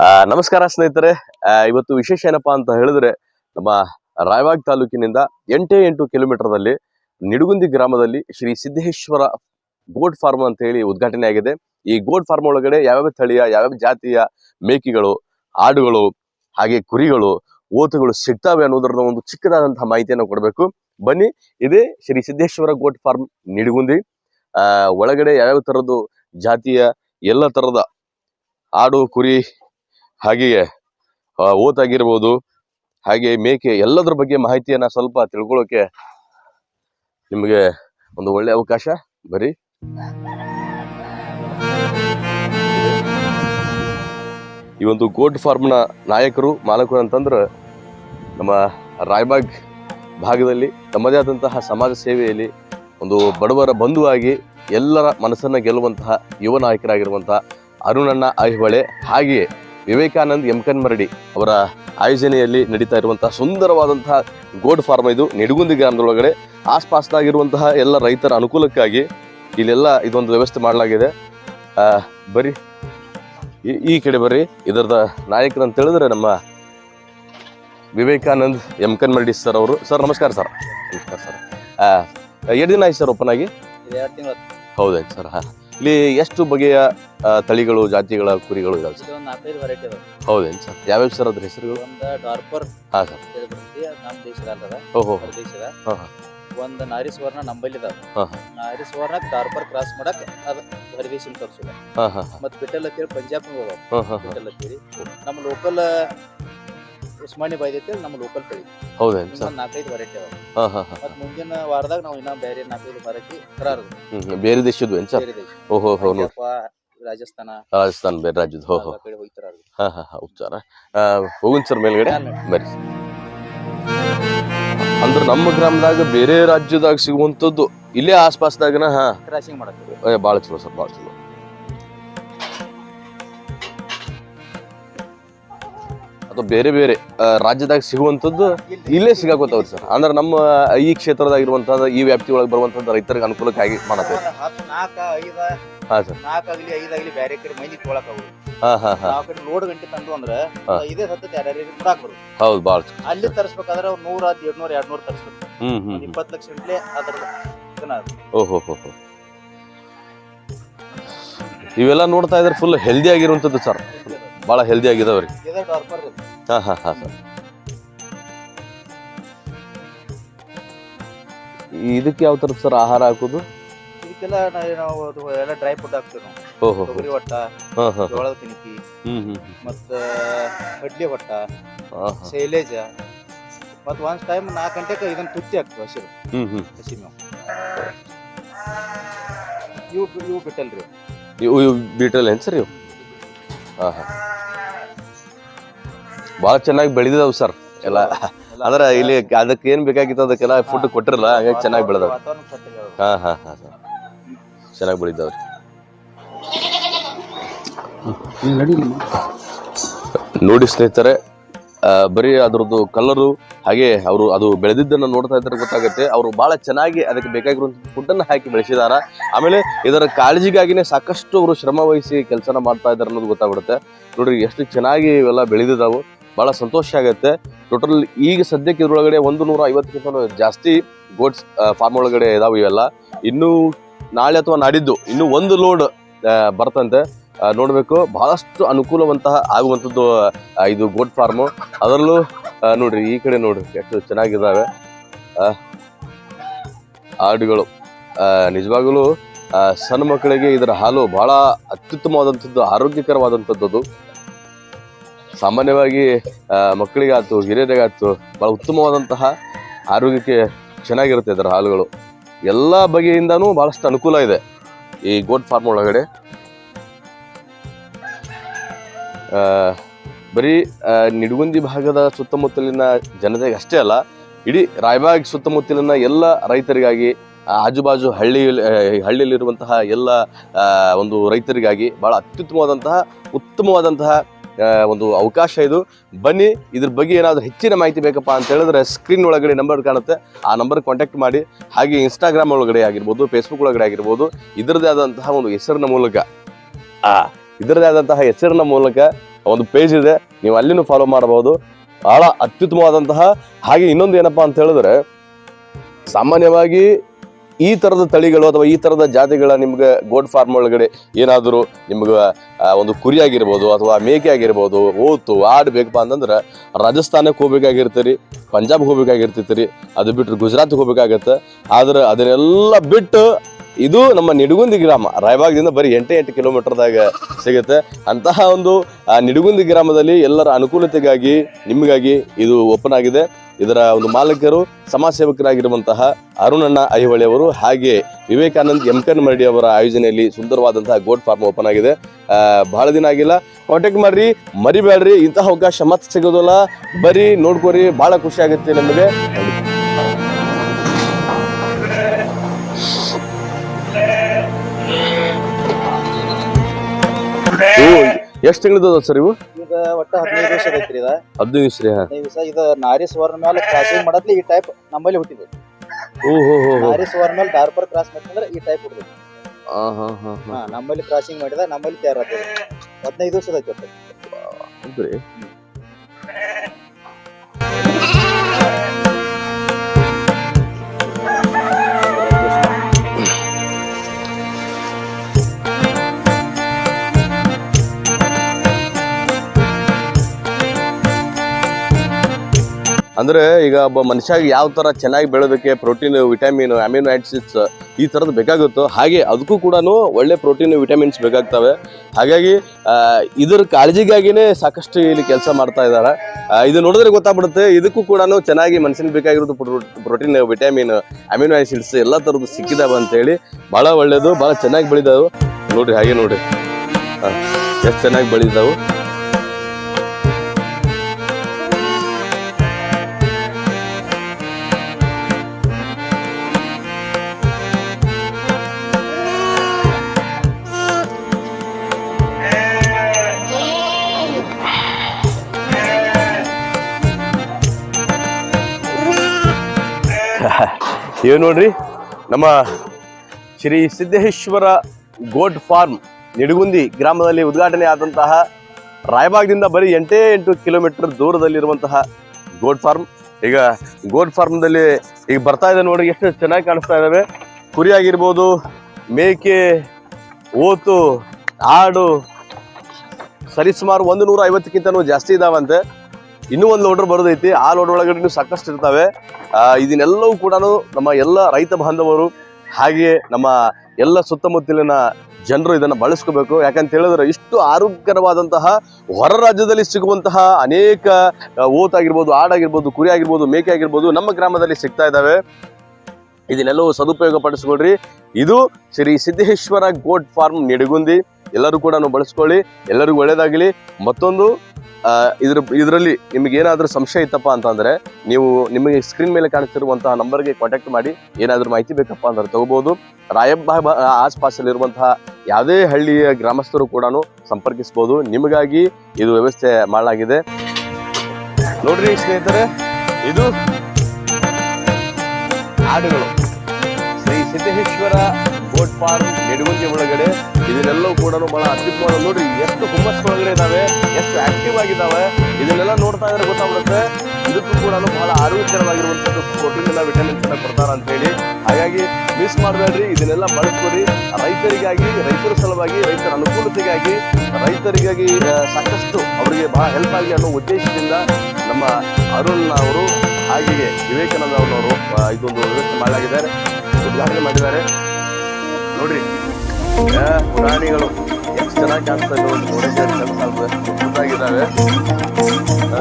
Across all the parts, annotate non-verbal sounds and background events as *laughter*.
ನಮಸ್ಕಾರ ಸ್ನೇಹಿತರೆ. ಇವತ್ತು ವಿಶೇಷ ಏನಪ್ಪಾ ಅಂತ ಹೇಳಿದ್ರೆ, ನಮ್ಮ ರಾಯಬಾಗ್ ತಾಲೂಕಿನಿಂದ ಎಂಟೇ ಎಂಟು ಕಿಲೋಮೀಟರ್ದಲ್ಲಿ ನಿಡುಗುಂದಿ ಗ್ರಾಮದಲ್ಲಿ ಶ್ರೀ ಸಿದ್ದೇಶ್ವರ ಗೋಡ್ ಫಾರ್ಮ್ ಅಂತ ಹೇಳಿ ಉದ್ಘಾಟನೆ ಆಗಿದೆ. ಈ ಗೋಡ್ ಫಾರ್ಮ್ ಒಳಗಡೆ ಯಾವ್ಯಾವ ತಳಿಯ, ಯಾವ್ಯಾವ ಜಾತಿಯ ಮೇಕೆಗಳು, ಆಡುಗಳು, ಹಾಗೆ ಕುರಿಗಳು, ಓತುಗಳು ಸಿಗ್ತಾವೆ ಅನ್ನೋದ್ರ ಒಂದು ಚಿಕ್ಕದಾದಂತಹ ಮಾಹಿತಿಯನ್ನು ಕೊಡಬೇಕು. ಬನ್ನಿ, ಇದೇ ಶ್ರೀ ಸಿದ್ದೇಶ್ವರ ಗೋಟ್ ಫಾರ್ಮ್ ನಿಡುಗುಂದಿ. ಒಳಗಡೆ ಯಾವ್ಯಾವ ತರದ್ದು ಜಾತಿಯ, ಎಲ್ಲ ತರದ ಆಡು, ಕುರಿ ಹಾಗೆಯೇ ಓತಾಗಿರ್ಬೋದು ಹಾಗೆ ಮೇಕೆ ಎಲ್ಲದರ ಬಗ್ಗೆ ಮಾಹಿತಿಯನ್ನು ಸ್ವಲ್ಪ ತಿಳ್ಕೊಳ್ಳೋಕೆ ನಿಮಗೆ ಒಂದು ಒಳ್ಳೆ ಅವಕಾಶ. ಬರೀ ಈ ಒಂದು ಗೋಡ್ ಫಾರ್ಮ್ನ ನಾಯಕರು, ಮಾಲಕರು ಅಂತಂದ್ರೆ ನಮ್ಮ ರಾಯ್ಬಾಗ್ ಭಾಗದಲ್ಲಿ ತಮ್ಮದೇ ಆದಂತಹ ಸಮಾಜ ಸೇವೆಯಲ್ಲಿ ಒಂದು ಬಡವರ ಬಂಧುವಾಗಿ ಎಲ್ಲರ ಮನಸ್ಸನ್ನು ಗೆಲ್ಲುವಂತಹ ಯುವ ನಾಯಕರಾಗಿರುವಂತಹ ಅರುಣಣ್ಣ ಐಹೊಳೆ. ಹಾಗೆಯೇ ವಿವೇಕಾನಂದ್ ಯಮಕನ್ಮರಡಿ ಅವರ ಆಯೋಜನೆಯಲ್ಲಿ ನಡೀತಾ ಇರುವಂತಹ ಸುಂದರವಾದಂತಹ ಗೋಡ್ ಫಾರ್ಮ್ ಇದು ನಿಡುಗುಂದಿ ಗ್ರಾಮದೊಳಗಡೆ. ಆಸ್ಪಾಸ್ನಾಗಿರುವಂತಹ ಎಲ್ಲ ರೈತರ ಅನುಕೂಲಕ್ಕಾಗಿ ಇಲ್ಲೆಲ್ಲ ಇದೊಂದು ವ್ಯವಸ್ಥೆ ಮಾಡಲಾಗಿದೆ. ಬರಿ ಬರ್ರಿ ಈ- ಕಡೆ ಬರ್ರಿ ಇದರದ ನಾಯಕರು ಅಂತ ಹೇಳಿದ್ರೆ ನಮ್ಮ ವಿವೇಕಾನಂದ್ ಯಮಕನ್ಮರಡಿ ಸರ್ ಅವರು. ಸರ್ ನಮಸ್ಕಾರ ಸರ್. ನಮಸ್ಕಾರ ಸರ್. ಎರಡು ದಿನ ಆಯ್ತು ಸರ್ ಓಪನ್ ಆಗಿ? ಹೌದಾಯ್ತು ಸರ್ ಹಾಂ. ಇಲ್ಲಿ ಎಷ್ಟು ಬಗೆಯ ಆ, ತಳಿಗಳು ಜಾತಿಗಳ ಕುರಿಗಳು ಇದಾವೆ ಸರ್? ಒಂದು ನಾಲ್ಕೈದು ವೆರೈಟಿ ಅದಾವ ಹೌದೇನು ಸರ್? ಯಾವ್ಯಾವ ಸರ್ ಅದ್ರ ಹೆಸರುಗಳು? ಒಂದು ಡಾರ್ಪರ್ ಹಾಂ ಸರ್. ಬರ್ತೈತಿ ಅದು ನಮ್ಮ ದೇಶದ ಅಲ್ಲದ ಓಹೋ ಹೊರ ದೇಶದ. ಹಾಂ ಹಾಂ. ಒಂದು ನಾರಿ ಸುವರ್ಣ ನಂಬಲ್ಲಿ ಹಾಂ ಹಾಂ. ನಾರಿ ಸುವರ್ಣ ಡಾರ್ಪರ್ ಕ್ರಾಸ್ ಮಾಡಕ್ ಅದು ಹೊರ ದೇಶದ ತರ್ಸೋದ ಹಾಂ ಹಾಂ. ಮತ್ತೆ ಬಿಟ್ಟಲ್ ಅಂತೇಳಿ ಪಂಜಾಬ್ ಅದಾವ. ಹಾಂ ಹಾಂ ಹಾಂ. ಬಿಟ್ಟಲ್ ಅಂತೇಳಿ ನಮ್ಮ ಲೋಕಲ್ ಉಸ್ಮಾನಿ ಬಾಯ್ದೈತಿ ನಮ್ಮ ಲೋಕಲ್ ತಳಿ ಹೌದೇನು ಸರ್? ಒಂದು ನಾಲ್ಕೈದು ವೆರೈಟಿ ಅವ ಹಾಂ ಹಾಂ ಹಾಂ ಮತ್ತೆ ಮುಂದಿನ ವಾರದಾಗ ನಾವು ಇನ್ನ ಬೇರೆ ನಾಲ್ಕೈದು ವೆರೈಟಿ ತರಾರು. ಹ್ಞೂ ಬೇರೆ ದೇಶದ್ದು ಏನು ಸರ್? ಬೇರೆ ದೇಶ. ಓಹೋ ಹೋ ನೋಡಿ. ಪಂಜಾಬ, ರಾಜಸ್ಥಾನ. ರಾಜಸ್ಥಾನ ಬೇರೆ ರಾಜ್ಯದ ಹೋ ಹೋ. ಆ ಕಡೆ ಹೋಗ್ತಾರ ಹಾಂ ಹಾಂ ಹೌದು ಸರ್ ಹೋಗುನ್ ಸರ್ ಮೇಲ್ಗಡೆ? ಬರ್ರಿ ಅಂದ್ರೆ ನಮ್ಮ ಗ್ರಾಮದಾಗ ಬೇರೆ ರಾಜ್ಯದಾಗ ಸಿಗುವಂಥದ್ದು ಇಲ್ಲೇ ಆಸ್ಪಾಸ್ದಾಗನ ಹಾ. ಕ್ರಾಸಿಂಗ್ ಮಾಡತ್ತೀವಿ ಏ, ಭಾಳ ಚಲೋ ಸರ್ ಭಾಳ ಚಲೋ. ಅದು ಬೇರೆ ಬೇರೆ ರಾಜ್ಯದಾಗ ಸಿಗುವಂಥದ್ದು ಇಲ್ಲೇ ಸಿಗಾಕೋತಾವ್ರಿ ಸರ್. ಅಂದ್ರೆ ನಮ್ಮ ಈ ಕ್ಷೇತ್ರದಾಗಿರುವಂಥದ್ದು ಈ ವ್ಯಾಪ್ತಿ ಒಳಗೆ ಬರುವಂಥದ್ದು ರೈತರಿಗೆ ಮಾಡತ್ತೆ. ಹಾ ಸರ್. ನಾಲ್ಕಾಗ್ಲಿ ಐದಾಗ್ಲಿ ಬೇರೆ ಕಡೆ ಮಂದಿ ತೊಗೊಳಕ್ ಅವ್ರು ಹಾ ಹಾ ಹಾ. ನಾವ್ ಕಡೆ ಲೋಡ್ ಗಂಟೆ ತಂದು ಅಂದ್ರ ಹಾ. ಇದೇ ಸತ್ತದ ಯಾರ್ಯಾರಿಗೆ ಕೊಡಾಕ್ ಬರು ಹೌದು ಭಾಳ ಅಲ್ಲಿ ತರಿಸ್ಬೇಕಾದ್ರೆ ಅವ್ರು ನೂರ ಎರಡ್ನೂರ ಎರಡ್ನೂರ ತರಿಸ್ಬೇಕು. ಹ್ಞೂ ಒಂದ್ ಇಪ್ಪತ್ತು ಲಕ್ಷ ಗಂಟ್ಲೆ ಅದ್ರ ಓಹೋ ಹೋ ಹೋ ಇವೆಲ್ಲ ನೋಡ್ತಾ ಇದ್ರೆ ಫುಲ್ ಹೆಲ್ದಿ ಆಗಿರುವಂತದ್ದು ಸರ್. ಭಾಳ ಹೆಲ್ದಿ ಆಗಿದಾವ್ರಿ. ಹಾಂ. ಹಾ ಹಾ ಹಾ. ಸರ್ ಇದಕ್ಕೆ ಯಾವ ಥರದ ಸರ್ ಆಹಾರ ಹಾಕೋದು? ಇದಕ್ಕೆಲ್ಲ ನಾವು ಅದು ಎಲ್ಲ ಡ್ರೈ ಫುಡ್ ಹಾಕ್ತೀವಿ ನಾವು. ಓಹೋ ತೊಗರಿ ಹೊಟ್ಟ ಹಾ ಹಾ ಜೋಳದ ತಿನಿಕಿ ಹ್ಞೂ ಹ್ಞೂ ಮತ್ತ ಕಡ್ಲಿ ಹೊಟ್ಟ ಹಾ ಹಾ. ಶೈಲೇಜ. ಒಂದ್ ಟೈಮ್ ನಾಲ್ಕು ಗಂಟೆಗೆ ಇದನ್ನ ತುತ್ತಿ ಹಾಕ್ತೀವಿ ಹಸಿರು. ಹ್ಞೂ ಹ್ಞೂ ಹಸಿ ಮೇವು. ಇವು ಇವು ಬಿಟ್ಟಲ್ರಿ. ಇವು ಇವು ಬೀಟಲ್ ಏನ್ ಸರ್ ಇವು? ಹಾ ಹಾ. ಭಾಳ ಚೆನ್ನಾಗಿ ಬೆಳೆದಿದಾವ್ ಸರ್. ಎಲ್ಲ. ಅಂದ್ರೆ ಇಲ್ಲಿ ಅದಕ್ಕೆ ಏನ್ ಬೇಕಾಗಿತ್ತು ಅದಕ್ಕೆಲ್ಲ ಫುಡ್ ಕೊಟ್ಟಿರಲ್ಲ, ಹಾಗಾಗಿ ಚೆನ್ನಾಗಿ ಬೆಳೆದಾವ. ವಾತಾವರಣ set ಆಗ್ಯಾವ. ಹಾ ಹಾ ಹಾ. ಸರ್ ಚೆನ್ನಾಗಿ ಬೆಳೆದಾವ್ರಿ ನೋಡಿ ಸ್ನೇಹಿತರೆ ಬರೀ ಅದ್ರದ್ದು ಕಲರು ಹಾಗೆ ಅವರು ಅದು ಬೆಳೆದಿದ್ದನ್ನು ನೋಡ್ತಾ ಇದ್ರೆ ಗೊತ್ತಾಗುತ್ತೆ. ಅವರು ಬಹಳ ಚೆನ್ನಾಗಿ ಅದಕ್ಕೆ ಬೇಕಾಗಿರುವಂಥ ಫುಡ್ ಅನ್ನ ಹಾಕಿ ಬೆಳೆಸಿದಾರ. ಆಮೇಲೆ ಇದರ ಕಾಳಜಿಗಾಗಿನೇ ಸಾಕಷ್ಟು ಅವರು ಶ್ರಮ ವಹಿಸಿ ಕೆಲಸನ ಮಾಡ್ತಾ ಇದಾರೆ ಅನ್ನೋದು ಗೊತ್ತಾಗ್ಬಿಡುತ್ತೆ. ನೋಡ್ರಿ, ಎಷ್ಟು ಚೆನ್ನಾಗಿ ಇವೆಲ್ಲ ಬೆಳೆದಿದ್ದಾವು ಬಹಳ ಸಂತೋಷ ಆಗುತ್ತೆ. ಟೋಟಲ್ ಈಗ ಸದ್ಯಕ್ಕೆ ಇದರೊಳಗಡೆ ಒಂದು ನೂರ ಐವತ್ತಕ್ಕಿಂತ ಜಾಸ್ತಿ ಗೋಡ್ಸ್ ಫಾರ್ಮ್ ಒಳಗಡೆ ಇದಾವೆ ಇವೆಲ್ಲ. ಇನ್ನೂ ನಾಳೆ ಅಥವಾ ನಾಡಿದ್ದು ಇನ್ನು ಒಂದು ಲೋಡ್ ಬರ್ತಂತೆ. ನೋಡಬೇಕು. ಬಹಳಷ್ಟು ಅನುಕೂಲವಂತಹ ಆಗುವಂಥದ್ದು ಇದು ಗೋಟ್ ಫಾರ್ಮು ಅದರಲ್ಲೂ ನೋಡ್ರಿ ಈ ಕಡೆ ನೋಡ್ರಿ ಎಷ್ಟು ಚೆನ್ನಾಗಿದ್ದಾವೆ ಆಡುಗಳು. ನಿಜವಾಗಲೂ ಸಣ್ಣ ಮಕ್ಕಳಿಗೆ ಇದರ ಹಾಲು ಬಹಳ ಅತ್ಯುತ್ತಮವಾದಂಥದ್ದು ಆರೋಗ್ಯಕರವಾದಂಥದ್ದು ಸಾಮಾನ್ಯವಾಗಿ ಮಕ್ಕಳಿಗಾಯ್ತು, ಹಿರಿಯರಿಗಾಯ್ತು ಬಹಳ ಉತ್ತಮವಾದಂತಹ ಆರೋಗ್ಯಕ್ಕೆ ಚೆನ್ನಾಗಿರುತ್ತೆ ಇದರ ಹಾಲುಗಳು. ಎಲ್ಲ ಬಗೆಯಿಂದನೂ ಬಹಳಷ್ಟು ಅನುಕೂಲ ಇದೆ ಈ ಗೋಟ್ ಫಾರ್ಮ್ ಒಳಗಡೆ. ಬರೀ ನಿಡುಗುಂದಿ ಭಾಗದ ಸುತ್ತಮುತ್ತಲಿನ ಜನತೆಗೆ ಅಷ್ಟೇ ಅಲ್ಲ, ಇಡೀ ರಾಯಬಾಗ್ ಸುತ್ತಮುತ್ತಲಿನ ಎಲ್ಲ ರೈತರಿಗಾಗಿ ಆಜುಬಾಜು ಹಳ್ಳಿ ಹಳ್ಳಿಯಲ್ಲಿರುವಂತಹ ಎಲ್ಲ ಒಂದು ರೈತರಿಗಾಗಿ ಭಾಳ ಅತ್ಯುತ್ತಮವಾದಂತಹ, ಉತ್ತಮವಾದಂತಹ ಒಂದು ಅವಕಾಶ ಇದು. ಬನ್ನಿ, ಇದ್ರ ಬಗ್ಗೆ ಏನಾದರೂ ಹೆಚ್ಚಿನ ಮಾಹಿತಿ ಬೇಕಪ್ಪ ಅಂತ ಹೇಳಿದ್ರೆ ಸ್ಕ್ರೀನ್ ಒಳಗಡೆ ನಂಬರ್ ಕಾಣುತ್ತೆ. ಆ ನಂಬರ್ ಕಾಂಟ್ಯಾಕ್ಟ್ ಮಾಡಿ. ಹಾಗೆ ಇನ್ಸ್ಟಾಗ್ರಾಮ್ ಒಳಗಡೆ ಆಗಿರ್ಬೋದು ಫೇಸ್ಬುಕ್ ಒಳಗಡೆ ಆಗಿರ್ಬೋದು ಇದರದೇ ಆದಂತಹ ಒಂದು ಹೆಸರಿನ ಮೂಲಕ, ಆ ಇದರದೇ ಆದಂತಹ ಹೆಸರಿನ ಮೂಲಕ ಒಂದು ಪೇಜ್ ಇದೆ. ನೀವು ಅಲ್ಲಿನೂ ಫಾಲೋ ಮಾಡಬಹುದು. ಬಹಳ ಅತ್ಯುತ್ತಮವಾದಂತಹ, ಹಾಗೆ ಇನ್ನೊಂದು ಏನಪ್ಪಾ ಅಂತ ಹೇಳಿದ್ರೆ, ಸಾಮಾನ್ಯವಾಗಿ ಈ ತರದ ತಳಿಗಳು ಅಥವಾ ಈ ತರದ ಜಾತಿಗಳ ನಿಮ್ಗೆ ಗೋಡ್ ಫಾರ್ಮ್ ಒಳಗಡೆ ಏನಾದರೂ ನಿಮ್ಗೆ ಒಂದು ಕುರಿ ಆಗಿರ್ಬೋದು ಅಥವಾ ಮೇಕೆ ಆಗಿರ್ಬೋದು ಓತು ಆಡ್ಬೇಕಪ್ಪ ಅಂತಂದ್ರೆ ರಾಜಸ್ಥಾನಕ್ಕೆ ಹೋಗ್ಬೇಕಾಗಿರ್ತೀರಿ, ಪಂಜಾಬ್ಗೆ ಹೋಗ್ಬೇಕಾಗಿರ್ತೈತಿ ಅದು ಬಿಟ್ಟರೆ ಗುಜರಾತ್ಗೆ ಹೋಗ್ಬೇಕಾಗತ್ತೆ. ಆದ್ರೆ ಅದನ್ನೆಲ್ಲ ಬಿಟ್ಟು ಇದು ನಮ್ಮ ನಿಡುಗುಂದಿ ಗ್ರಾಮ, ರಾಯಬಾಗದಿಂದ ಬರೀ ಎಂಟೇ ಎಂಟು ಕಿಲೋಮೀಟರ್ದಾಗ ಸಿಗುತ್ತೆ. ಅಂತಹ ಒಂದು ನಿಡಗುಂದಿ ಗ್ರಾಮದಲ್ಲಿ ಎಲ್ಲರ ಅನುಕೂಲತೆಗಾಗಿ, ನಿಮಗಾಗಿ ಇದು ಓಪನ್ ಆಗಿದೆ. ಇದರ ಒಂದು ಮಾಲೀಕರು ಸಮಾಜ ಸೇವಕರಾಗಿರುವಂತಹ ಅರುಣಣ್ಣ ಐಹೊಳೆ ಅವರು ಹಾಗೆ ವಿವೇಕಾನಂದ್ ಎಂ ಕನ್ ಮರಡಿ ಅವರ ಆಯೋಜನೆಯಲ್ಲಿ ಸುಂದರವಾದಂತಹ ಗೋಟ್ ಫಾರ್ಮ್ ಓಪನ್ ಆಗಿದೆ. ಬಹಳ ದಿನ ಆಗಿಲ್ಲ. ಕಾಂಟ್ಯಾಕ್ಟ್ ಮಾಡ್ರಿ, ಮರಿಬೇಡ್ರಿ, ಇಂತಹ ಅವಕಾಶ ಮತ್ತೆ ಸಿಗೋದಲ್ಲ. ಬರೀ ನೋಡ್ಕೋರಿ, ಬಹಳ ಖುಷಿ ಆಗುತ್ತೆ ನಮಗೆ. ಎಷ್ಟು ತಿಂಗಳದ ಸರ್ ಇವು? ಈಗ ಒಟ್ಟ ಹದಿನೈದು ವರ್ಷ ಐತ್ರಿ ಇದ ಹದಿನೈದು ಶ್ರೀ ಹಾ. ಹದಿನೈದು ದಿವಸ ಇದು ನಾರಿ ಸುವರ್ಣ ಮೇಲೆ ಕ್ರಾಸಿಂಗ್ ಮಾಡತ್ಲಿ ಈ ಟೈಪ್ ನಮ್ಮಲ್ಲಿ ಹುಟ್ಟಿದೆ. ಓ ಹೋ ಹೋ ಹೋ. ನಾರಿ ಸುವರ್ಣ ಮೇಲೆ ಡಾರ್ಪರ್ ಕ್ರಾಸ್ ಮಾಡ್ತಂದ್ರೆ ಈ ಟೈಪ್ ಹುಟ್ಟಿದೆ. ಆ ಹಾ ಹಾ ಹಾ. ನಮ್ಮಲ್ಲಿ ಕ್ರಾಸಿಂಗ್ ಮಾಡಿದ ನಮ್ಮಲ್ಲಿ ತಯಾರಾಗ್ತದೆ. ಹದಿನೈದು ವರ್ಷದ ಐತಿ. ಹೌದ್ರಿ. ಅಂದ್ರೆ ಈಗ ಒಬ್ಬ ಮನುಷ್ಯಾಗ ಯಾವ ತರ ಚೆನ್ನಾಗಿ ಬೆಳೋದಕ್ಕೆ ಪ್ರೋಟೀನ್, ವಿಟಮಿನ್, ಅಮಿನೋ ಆಸಿಡ್ಸ್ ಈ ಥರದ್ದು ಬೇಕಾಗುತ್ತೋ ಹಾಗೆ ಅದಕ್ಕೂ ಕೂಡ ಒಳ್ಳೆ ಪ್ರೋಟೀನ್, ವಿಟಮಿನ್ಸ್ ಬೇಕಾಗ್ತವೆ. ಹಾಗಾಗಿ ಇದರ ಕಾಳಜಿಗಾಗಿನೇ ಸಾಕಷ್ಟು ಇಲ್ಲಿ ಕೆಲಸ ಮಾಡ್ತಾ ಇದ್ದಾರೆ ಇದು ನೋಡಿದ್ರೆ ಗೊತ್ತಾಗ್ಬಿಡುತ್ತೆ. ಇದಕ್ಕೂ ಕೂಡ ಚೆನ್ನಾಗಿ ಮನುಷ್ಯನಿಗೆ ಬೇಕಾಗಿರೋದು ಪ್ರೋಟೀನ್, ವಿಟಮಿನ್, ಅಮಿನೋ ಆಸಿಡ್ಸ್ ಎಲ್ಲ ತರದ್ದು ಸಿಕ್ಕಿದಾವ ಅಂತ ಹೇಳಿ ಬಹಳ ಒಳ್ಳೇದು, ಬಹಳ ಚೆನ್ನಾಗಿ ಬೆಳಿದಾವು ನೋಡ್ರಿ, ಹಾಗೆ ನೋಡ್ರಿ. ಎಷ್ಟು ಚೆನ್ನಾಗಿ ಬೆಳಿದಾವು *laughs* ಇವ್ ನೋಡ್ರಿ, ನಮ್ಮ ಶ್ರೀ ಸಿದ್ದೇಶ್ವರ ಗೋಡ್ ಫಾರ್ಮ್, ನಿಡಗುಂದಿ ಗ್ರಾಮದಲ್ಲಿ ಉದ್ಘಾಟನೆ ಆದಂತಹ ರಾಯಬಾಗದಿಂದ ಬರೀ ಎಂಟೇ ಎಂಟು ಕಿಲೋಮೀಟರ್ ದೂರದಲ್ಲಿರುವಂತಹ ಗೋಡ್ ಫಾರ್ಮ್. ಈಗ ಗೋಡ್ ಫಾರ್ಮ್ದಲ್ಲಿ ಈಗ ಬರ್ತಾ ಇದೆ ನೋಡ್ರಿ, ಎಷ್ಟು ಚೆನ್ನಾಗಿ ಕಾಣಿಸ್ತಾ ಇದ್ದಾವೆ ಕುರಿ ಆಗಿರ್ಬೋದು, ಮೇಕೆ, ಓತು, ಆಡು, ಸರಿಸುಮಾರು ಒಂದು ನೂರ ಐವತ್ತಕ್ಕಿಂತನೂ ಜಾಸ್ತಿ ಇದಾವಂತೆ. ಇನ್ನೂ ಒಂದು ಲೋಡ್ರ್ ಬರೋದೈತಿ. ಆ ಲೋಡ್ ಒಳಗಡೆ ಸಾಕಷ್ಟು ಇರ್ತವೆ. ಇದನ್ನೆಲ್ಲವೂ ಕೂಡ ನಮ್ಮ ಎಲ್ಲ ರೈತ ಬಾಂಧವರು ಹಾಗೆ ನಮ್ಮ ಎಲ್ಲ ಸುತ್ತಮುತ್ತಲಿನ ಜನರು ಇದನ್ನು ಬಳಸ್ಕೋಬೇಕು. ಯಾಕಂತ ಹೇಳಿದ್ರೆ ಇಷ್ಟು ಆರೋಗ್ಯಕರವಾದಂತಹ ಹೊರ ರಾಜ್ಯದಲ್ಲಿ ಸಿಗುವಂತಹ ಅನೇಕ ಓತ್ ಓತಾಗಿರ್ಬೋದು ಆಡಾಗಿರ್ಬೋದು ಕುರಿ ಆಗಿರ್ಬೋದು, ಮೇಕೆ ಆಗಿರ್ಬೋದು ನಮ್ಮ ಗ್ರಾಮದಲ್ಲಿ ಸಿಗ್ತಾ ಇದ್ದಾವೆ. ಇದನ್ನೆಲ್ಲವೂ ಸದುಪಯೋಗ ಪಡಿಸ್ಕೊಳ್ರಿ. ಇದು ಶ್ರೀ ಸಿದ್ದೇಶ್ವರ ಗೋಟ್ ಫಾರ್ಮ್ ನಿಡಗುಂದಿ. ಎಲ್ಲರೂ ಕೂಡ ಬಳಸ್ಕೊಳ್ಳಿ. ಎಲ್ಲರಿಗೂ ಒಳ್ಳೇದಾಗಲಿ. ಮತ್ತೊಂದು ಇದ್ರ, ಇದರಲ್ಲಿ ನಿಮಗೆ ಏನಾದರೂ ಸಂಶಯ ಇತ್ತಪ್ಪ ಅಂತಂದರೆ ನೀವು ನಿಮಗೆ ಸ್ಕ್ರೀನ್ ಮೇಲೆ ಕಾಣಿಸ್ತಿರುವಂತಹ ನಂಬರ್ಗೆ ಕಾಂಟ್ಯಾಕ್ಟ್ ಮಾಡಿ ಏನಾದರೂ ಮಾಹಿತಿ ಬೇಕಪ್ಪ ಅಂದರೆ ತಗೋಬೋದು. ರಾಯಬ್ಬ ಆಸ್ಪಾಸಲ್ಲಿರುವಂತಹ ಯಾವುದೇ ಹಳ್ಳಿಯ ಗ್ರಾಮಸ್ಥರು ಕೂಡ ಸಂಪರ್ಕಿಸ್ಬೋದು. ನಿಮಗಾಗಿ ಇದು ವ್ಯವಸ್ಥೆ ಮಾಡಲಾಗಿದೆ. ನೋಡ್ರಿ ಸ್ನೇಹಿತರೆ, ಇದು ಹಾಡುಗಳು. ಶ್ರೀ ಸಿದ್ದೇಶ್ವರ ಗೋಟ್ ಪಾರ್ಕ್ ನೆಡುವಂಗೆ ಒಳಗಡೆ. ಇದನ್ನೆಲ್ಲವೂ ಕೂಡ ಬಹಳ ಅತ್ಯುತ್ತಮವಾದ ನೋಡ್ರಿ, ಎಷ್ಟು ಹುಮ್ಮಸ್ ಒಳಗಡೆ ಇದಾವೆ, ಎಷ್ಟು ಆಕ್ಟಿವ್ ಆಗಿದ್ದಾವೆ ಇದನ್ನೆಲ್ಲ ನೋಡ್ತಾ ಇದ್ರೆ ಗೊತ್ತಾಗ್ಬಿಡುತ್ತೆ. ಇದಕ್ಕೂ ಕೂಡ ಬಹಳ ಆರೋಗ್ಯಕರವಾಗಿರುವಂಥದ್ದು ಪ್ರೋಟೀನ್ ವಿಟಮಿನ್ಸ್ ಎಲ್ಲ ಕೊಡ್ತಾರ ಅಂತ ಹೇಳಿ. ಹಾಗಾಗಿ ಮಿಸ್ ಮಾಡಬೇಡ್ರಿ, ಇದನ್ನೆಲ್ಲ ಬಳಸ್ಕೊಡಿ ರೈತರಿಗಾಗಿ, ರೈತರ ಸಲುವಾಗಿ, ರೈತರ ಅನುಕೂಲತೆಗಾಗಿ, ರೈತರಿಗಾಗಿ ಸಾಕಷ್ಟು ಅವರಿಗೆ ಬಹಳ ಹೆಲ್ಪ್ ಆಗಲಿ ಅನ್ನೋ ಉದ್ದೇಶದಿಂದ ನಮ್ಮ ಅರುಣ್ ಅವರು, ಹಾಗೆಯೇ ವಿವೇಕಾನಂದ ಅವರು ಇದೊಂದು ವ್ಯವಸ್ಥೆ ಮಾಡಲಾಗಿದ್ದಾರೆ ಉದ್ಘಾಟನೆ ಮಾಡಿದ್ದಾರೆ. ನೋಡ್ರಿ. ಪ್ರಾಣಿಗಳು ಎಷ್ಟು ಚೆನ್ನಾಗಿ ಕಾಣಿಸ್ತಾ ಇದ್ದಾವೆ ನೋಡಕ್ಕೆ ಚೆನ್ನಾಗಿದ್ದಾವೆ ಒಂದು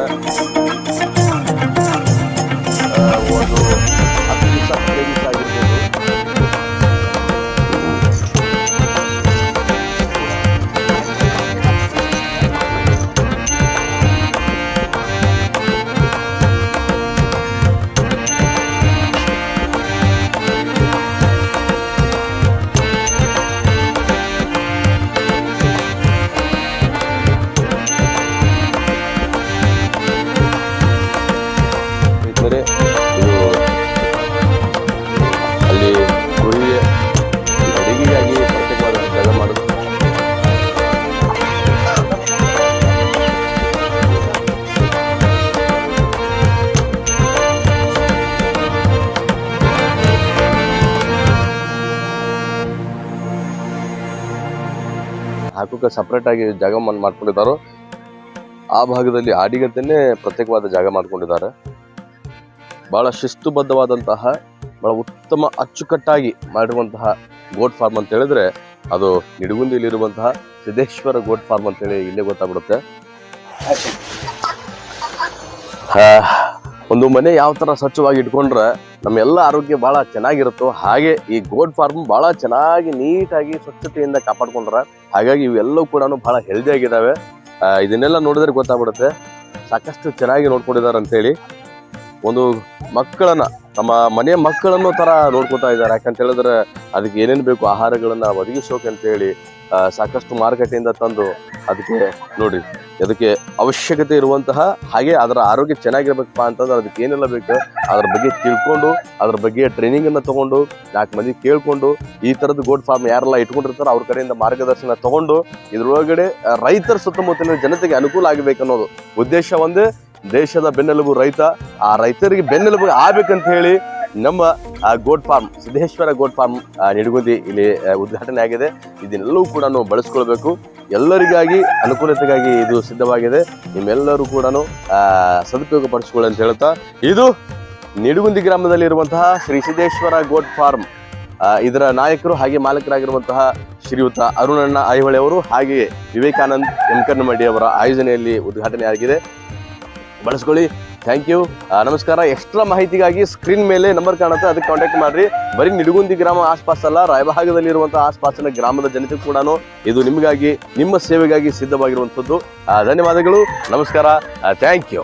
ಸಾಕೋಕೆ ಸಪ್ರೇಟಾಗಿ ಜಾಗ ಮಾಡ್- ಮಾಡ್ಕೊಂಡಿದ್ದಾರೋ, ಆ ಭಾಗದಲ್ಲಿ ಆಡಿಗಂತನೇ ಪ್ರತ್ಯೇಕವಾದ ಜಾಗ ಮಾಡ್ಕೊಂಡಿದ್ದಾರೆ. ಬಹಳ ಶಿಸ್ತುಬದ್ಧವಾದಂತಹ, ಬಹಳ ಉತ್ತಮ ಅಚ್ಚುಕಟ್ಟಾಗಿ ಮಾಡಿರುವಂತಹ ಗೋಟ್ ಫಾರ್ಮ್ ಅಂತ ಹೇಳಿದ್ರೆ, ಅದು ನಿಡಗುಂದಿಯಲ್ಲಿರುವಂತಹ ಸಿದ್ದೇಶ್ವರ ಗೋಟ್ ಫಾರ್ಮ್ ಅಂತೇಳಿ ಇಲ್ಲೇ ಗೊತ್ತಾಗ್ಬಿಡುತ್ತೆ. ಒಂದು ಮನೆ ಯಾವ ತರ ಸ್ವಚ್ಛವಾಗಿ ಇಟ್ಕೊಂಡ್ರೆ ನಮ್ಮೆಲ್ಲ ಆರೋಗ್ಯ ಬಹಳ ಚೆನ್ನಾಗಿರುತ್ತೋ, ಹಾಗೆ ಈ ಗೋಡ್ ಫಾರ್ಮ್ ಬಹಳ ಚೆನ್ನಾಗಿ ನೀಟಾಗಿ ಸ್ವಚ್ಛತೆಯಿಂದ ಕಾಪಾಡ್ಕೊಂಡ್ರ. ಹಾಗಾಗಿ ಇವೆಲ್ಲವೂ ಕೂಡ ಬಹಳ ಹೆಲ್ದಿ ಆಗಿದ್ದಾವೆ ಇದನ್ನೆಲ್ಲ ನೋಡಿದ್ರೆ ಗೊತ್ತಾಗ್ಬಿಡುತ್ತೆ. ಸಾಕಷ್ಟು ಚೆನ್ನಾಗಿ ನೋಡ್ಕೊಂಡಿದ್ದಾರೆ ಅಂತೇಳಿ ಒಂದು ಮಕ್ಕಳನ್ನ, ನಮ್ಮ ಮನೆಯ ಮಕ್ಕಳನ್ನು ಥರ ನೋಡ್ಕೊತಾ ಇದ್ದಾರೆ. ಯಾಕಂತ ಹೇಳಿದ್ರೆ, ಅದಕ್ಕೆ ಏನೇನು ಬೇಕು, ಆಹಾರಗಳನ್ನು ಒದಗಿಸೋಕೆ ಅಂತೇಳಿ ಸಾಕಷ್ಟು ಮಾರುಕಟ್ಟೆಯಿಂದ ತಂದು ಅದಕ್ಕೆ ನೋಡಿ, ಅದಕ್ಕೆ ಅವಶ್ಯಕತೆ ಇರುವಂತಹ ಹಾಗೆ ಅದರ ಆರೋಗ್ಯ ಚೆನ್ನಾಗಿರ್ಬೇಕಪ್ಪ ಅಂತಂದ್ರೆ ಅದಕ್ಕೆ ಏನೆಲ್ಲ ಬೇಕು, ಅದ್ರ ಬಗ್ಗೆ ತಿಳ್ಕೊಂಡು, ಅದ್ರ ಬಗ್ಗೆ ಟ್ರೈನಿಂಗ್ ಅನ್ನ ತಗೊಂಡು, ನಾಲ್ಕು ಮಂದಿ ಕೇಳ್ಕೊಂಡು, ಈ ತರದ ಗೋಡ್ ಫಾರ್ಮ್ ಯಾರೆಲ್ಲ ಇಟ್ಕೊಂಡಿರ್ತಾರೋ ಅವ್ರ ಕಡೆಯಿಂದ ಮಾರ್ಗದರ್ಶನ ತಗೊಂಡು, ಇದ್ರೊಳಗಡೆ ರೈತರ ಸುತ್ತಮುತ್ತಲಿನ ಜನತೆಗೆ ಅನುಕೂಲ ಆಗಬೇಕನ್ನೋದು. ಉದ್ದೇಶ ಒಂದೇ, ದೇಶದ ಬೆನ್ನೆಲುಬು ರೈತ, ಆ ರೈತರಿಗೆ ಬೆನ್ನೆಲುಬು ಆಗ್ಬೇಕಂತ ಹೇಳಿ ನಮ್ಮ goat farm Siddeshwara goat farm Nidagundi ಇಲ್ಲಿ ಉದ್ಘಾಟನೆ ಆಗಿದೆ. ಇದನ್ನೆಲ್ಲವೂ ಕೂಡ ನಾವು ಬಳಸ್ಕೊಳ್ಬೇಕು. ಎಲ್ಲರಿಗಾಗಿ, ಅನುಕೂಲತೆಗಾಗಿ ಇದು ಸಿದ್ಧವಾಗಿದೆ. ನಿಮ್ಮೆಲ್ಲರೂ ಕೂಡ ಸದುಪಯೋಗ ಪಡಿಸ್ಕೊಳ್ಳಿ ಅಂತ ಹೇಳ್ತಾ, ಇದು ನಿಡುಗುಂದಿ ಗ್ರಾಮದಲ್ಲಿರುವಂತಹ ಶ್ರೀ ಸಿದ್ದೇಶ್ವರ ಗೋಟ್ ಫಾರ್ಮ್. ಇದರ ನಾಯಕರು ಹಾಗೆ ಮಾಲಕರಾಗಿರುವಂತಹ ಶ್ರೀಯುತ ಅರುಣಣ್ಣ ಐಹೊಳೆ ಅವರು, ಹಾಗೆಯೇ ವಿವೇಕಾನಂದ್ ಎಂಕನ್ನಮಡ್ಡಿ ಅವರ ಆಯೋಜನೆಯಲ್ಲಿ ಉದ್ಘಾಟನೆ ಆಗಿದೆ ಬಳಸ್ಕೊಳ್ಳಿ. ಥ್ಯಾಂಕ್ ಯು ನಮಸ್ಕಾರ. ಎಕ್ಸ್ಟ್ರಾ ಮಾಹಿತಿಗಾಗಿ ಸ್ಕ್ರೀನ್ ಮೇಲೆ ನಂಬರ್ ಕಾಣುತ್ತೆ. ಅದಕ್ಕೆ ಕಾಂಟ್ಯಾಕ್ಟ್ ಮಾಡಿರಿ. ಬರೀ ನಿಡುಗುಂದಿ ಗ್ರಾಮ ಆಸ್ಪಾಸ್ ಅಲ್ಲ ರಾಯಭಾಗದಲ್ಲಿರುವಂತಹ ಆಸ್ಪಾಸಿನ ಗ್ರಾಮದ ಜನತೆ ಕೂಡ ಇದು ನಿಮಗಾಗಿ, ನಿಮ್ಮ ಸೇವೆಗಾಗಿ ಸಿದ್ಧವಾಗಿರುವಂಥದ್ದು. ಧನ್ಯವಾದಗಳು. ನಮಸ್ಕಾರ. Thank you